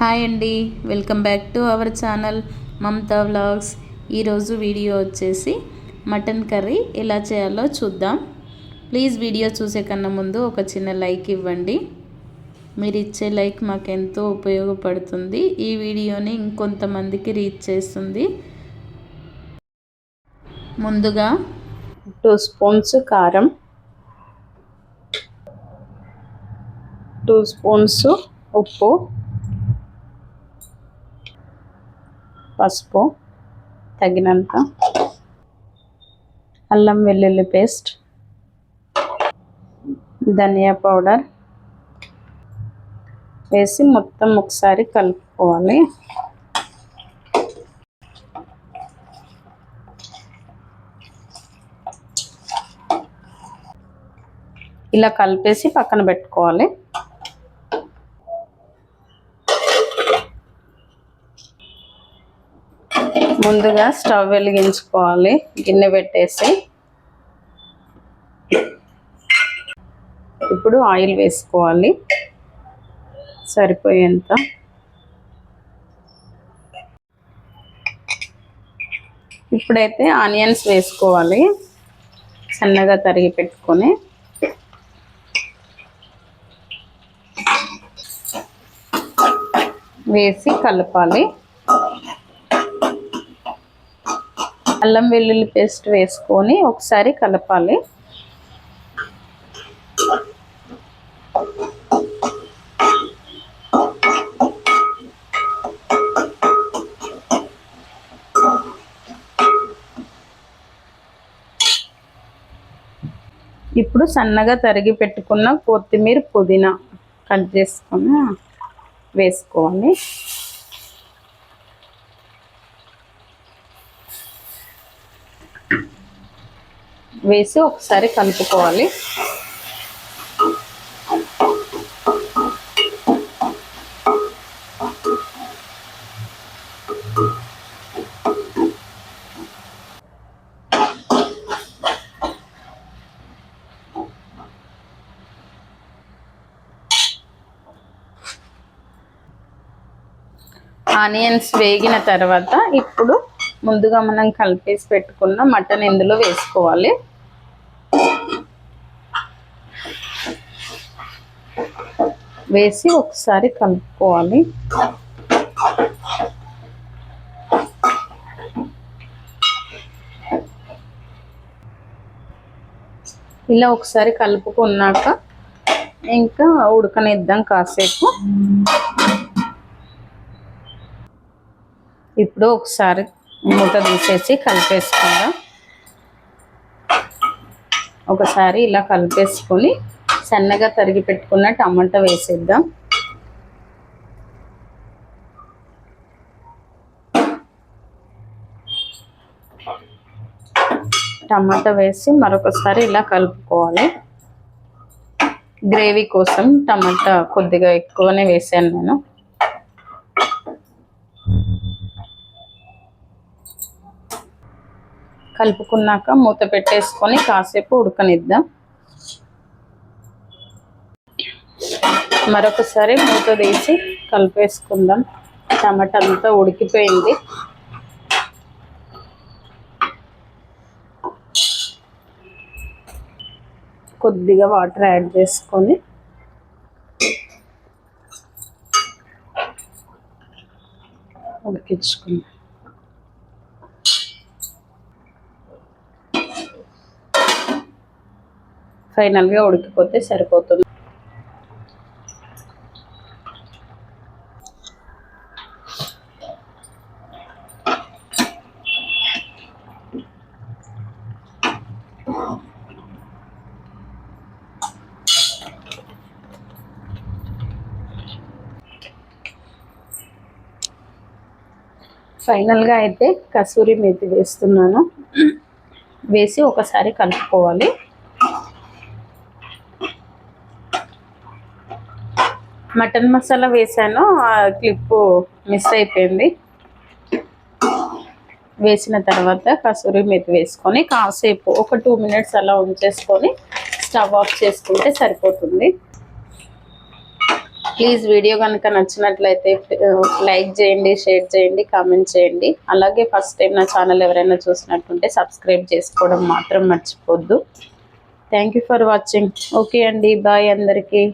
Hi అండి. Welcome back to our channel Mamata vlogs. ఈరోజు video వచ్చేసి మటన్ కర్రీ ఎలా చేయాలో చూద్దాం. ప్లీజ్ వీడియో చూసే కన్నా ముందు ఒక చిన్న లైక్ ఇవ్వండి. మీరు ఇచ్చే లైక్ మాకు ఎంతో ఉపయోగపడుతుంది. ఈ వీడియోని ఇంకొంతమందికి రీచ్ చేస్తుంది. ముందుగా టూ స్పూన్స్ కారం టూ స్పూన్స్ ఉప్పు పసుపు తగినంత అల్లం వెల్లుల్లి పేస్ట్ ధనియా పౌడర్ వేసి మొత్తం ఒకసారి కలుపుకోవాలి. ఇలా కలిపేసి పక్కన పెట్టుకోవాలి. ముందుగా స్టవ్ వెలిగించుకోవాలి గిన్నె పెట్టేసి. ఇప్పుడు ఆయిల్ వేసుకోవాలి. సరిపోయేంత. ఇప్పుడైతే ఆనియన్స్ వేసుకోవాలి సన్నగా తరిగి పెట్టుకొని. వేసి కలపాలి. అల్లం వెల్లుల్లి పేస్ట్ వేసుకొని ఒకసారి కలపాలి. ఇప్పుడు సన్నగా తరిగి పెట్టుకున్న కొత్తిమీర పుదీనా కట్ చేసుకొని వేసుకోవాలి. వేసి ఒకసారి కలుపుకోవాలి. ఆనియన్స్ వేగిన తర్వాత ఇప్పుడు ముందుగా మనం కలిపేసి పెట్టుకున్న మటన్ ఇందులో వేసుకోవాలి. వేసి ఒకసారి కలుపుకోవాలి. ఇలా ఒకసారి కలుపుకున్నాక ఇంకా ఉడకనిద్దాం కాసేపు. ఇప్పుడు ఒకసారి మూత తీసేసి కలిపేసుకుందాం. ఒకసారి ఇలా కలిపేసుకొని సన్నగా తరిగి పెట్టుకున్న టమాటా వేసేద్దాం. టమాటా వేసి మరొకసారి ఇలా కలుపుకోవాలి. గ్రేవీ కోసం టమాటా కొద్దిగా ఎక్కువనే వేసాను నేను. కలుపుకున్నాక మూత పెట్టేసుకొని కాసేపు ఉడకనిద్దాం. మరొకసారి మూత తీసి కలిపేసుకుందాం. టమాటా అంతా ఉడికిపోయింది. కొద్దిగా వాటర్ యాడ్ చేసుకొని ఉడికించుకుందాం. ఫైనల్గా ఉడికిపోతే సరిపోతుంది. ఫైనల్గా అయితే కసూరి మేతి వేస్తున్నాను. వేసి ఒకసారి కలుపుకోవాలి. మటన్ మసాలా వేసాను ఆ క్లిప్ మిస్ అయిపోయింది. వేసిన తర్వాత కసూరి మెతి వేసుకొని కాసేపు ఒక టూ మినిట్స్ అలా ఉంచేసుకొని స్టవ్ ఆఫ్ చేసుకుంటే సరిపోతుంది. ప్లీజ్ వీడియో కనుక నచ్చినట్లయితే లైక్ చేయండి షేర్ చేయండి కామెంట్ చేయండి. అలాగే ఫస్ట్ టైం నా ఛానల్ ఎవరైనా చూసినట్టుంటే సబ్స్క్రైబ్ చేసుకోవడం మాత్రం మర్చిపోద్దు. Thank you for watching. Okay అండి బాయ్ అందరికీ.